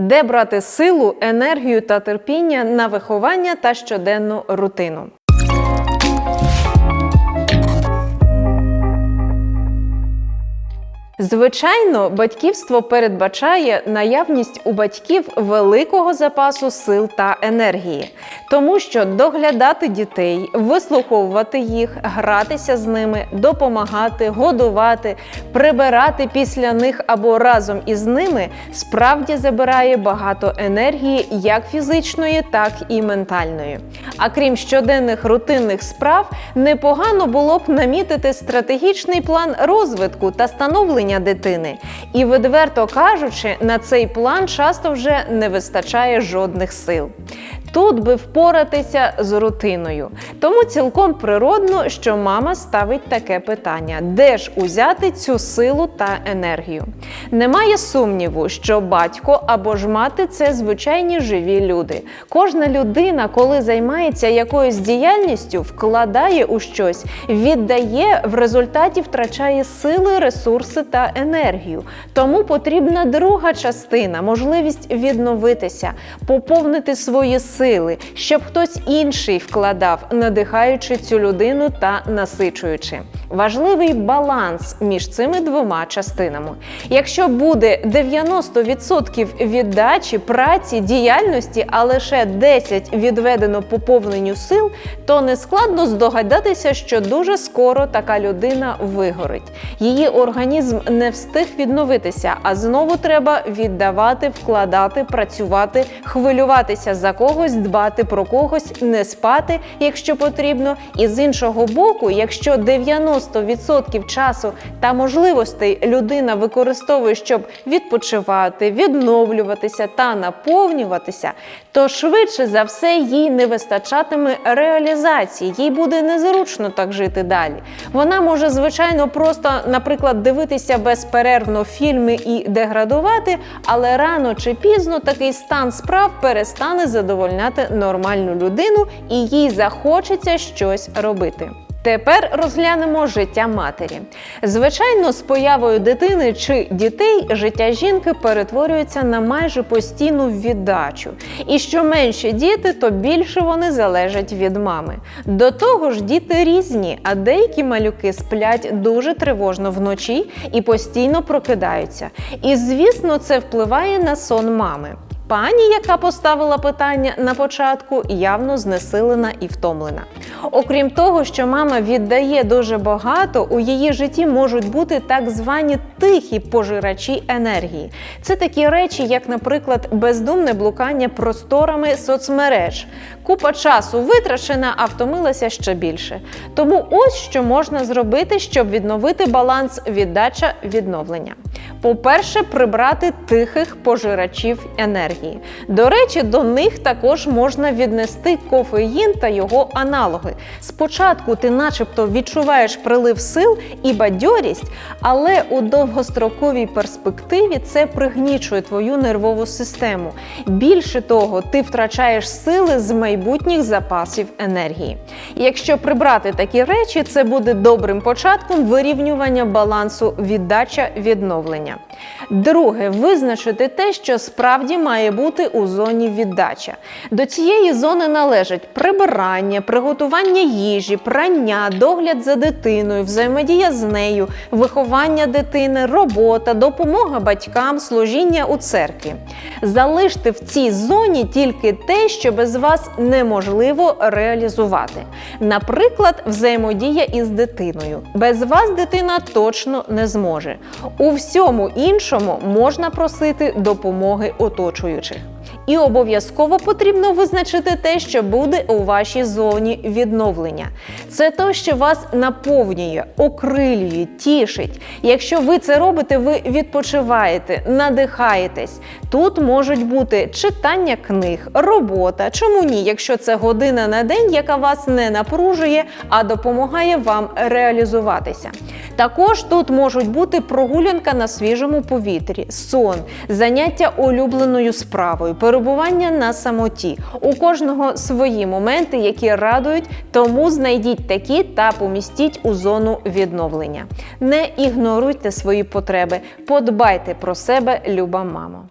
Де брати силу, енергію та терпіння на виховання та щоденну рутину? Звичайно, батьківство передбачає наявність у батьків великого запасу сил та енергії, тому що доглядати дітей, вислуховувати їх, гратися з ними, допомагати, годувати, прибирати після них або разом із ними справді забирає багато енергії, як фізичної, так і ментальної. А крім щоденних рутинних справ, непогано було б намітити стратегічний план розвитку та становлення дитини. І відверто кажучи, на цей план часто вже не вистачає жодних сил. Тут би впоратися з рутиною. Тому цілком природно, що мама ставить таке питання: де ж узяти цю силу та енергію? Немає сумніву, що батько або ж мати це звичайні живі люди. Кожна людина, коли займається якоюсь діяльністю, вкладає у щось, віддає, в результаті втрачає сили, ресурси та енергію. Тому потрібна друга частина можливість відновитися, поповнити свої сили, щоб хтось інший вкладав, надихаючи цю людину та насичуючи. Важливий баланс між цими двома частинами. Якщо буде 90% віддачі, праці, діяльності, а лише 10% відведено поповненню сил, то не складно здогадатися, що дуже скоро така людина вигорить. Її організм не встиг відновитися, а знову треба віддавати, вкладати, працювати, хвилюватися за когось, дбати про когось, не спати, якщо потрібно. І з іншого боку, якщо 90% часу та можливостей людина використовує, щоб відпочивати, відновлюватися та наповнюватися, то швидше за все їй не вистачатиме реалізації, їй буде незручно так жити далі. Вона може, звичайно, просто, наприклад, дивитися безперервно фільми і деградувати, але рано чи пізно такий стан справ перестане задовольняти нормальну людину і їй захочеться щось робити. Тепер розглянемо життя матері. Звичайно, з появою дитини чи дітей життя жінки перетворюється на майже постійну віддачу. І що менше діти, то більше вони залежать від мами. До того ж, діти різні, а деякі малюки сплять дуже тривожно вночі і постійно прокидаються. І звісно, це впливає на сон мами. Пані, яка поставила питання на початку, явно знесилена і втомлена. Окрім того, що мама віддає дуже багато, у її житті можуть бути так звані тихі пожирачі енергії. Це такі речі, як, наприклад, бездумне блукання просторами соцмереж. Купа часу витрачена, а втомилася ще більше. Тому ось що можна зробити, щоб відновити баланс віддача відновлення. По-перше, прибрати тихих пожирачів енергії. До речі, до них також можна віднести кофеїн та його аналоги. Спочатку ти, начебто, відчуваєш прилив сил і бадьорість, але у довгостроковій перспективі це пригнічує твою нервову систему. Більше того, ти втрачаєш сили з майбутніх запасів енергії. Якщо прибрати такі речі, це буде добрим початком вирівнювання балансу віддача відновлення. Друге, визначити те, що справді має бути у зоні віддача. До цієї зони належать прибирання, приготування їжі, прання, догляд за дитиною, взаємодія з нею, виховання дитини, робота, допомога батькам, служіння у церкві. Залиште в цій зоні тільки те, що без вас неможливо реалізувати. Наприклад, взаємодія із дитиною. Без вас дитина точно не зможе. У всьому іншому можна просити допомоги оточуючих. І обов'язково потрібно визначити те, що буде у вашій зоні відновлення. Це те, що вас наповнює, окрилює, тішить. Якщо ви це робите, ви відпочиваєте, надихаєтесь. Тут можуть бути читання книг, робота. Чому ні? Якщо це година на день, яка вас не напружує, а допомагає вам реалізуватися. Також тут можуть бути прогулянка на свіжому повітрі, сон, заняття улюбленою справою, перебування на самоті. У кожного свої моменти, які радують, тому знайдіть такі та помістіть у зону відновлення. Не ігноруйте свої потреби, подбайте про себе, люба мамо.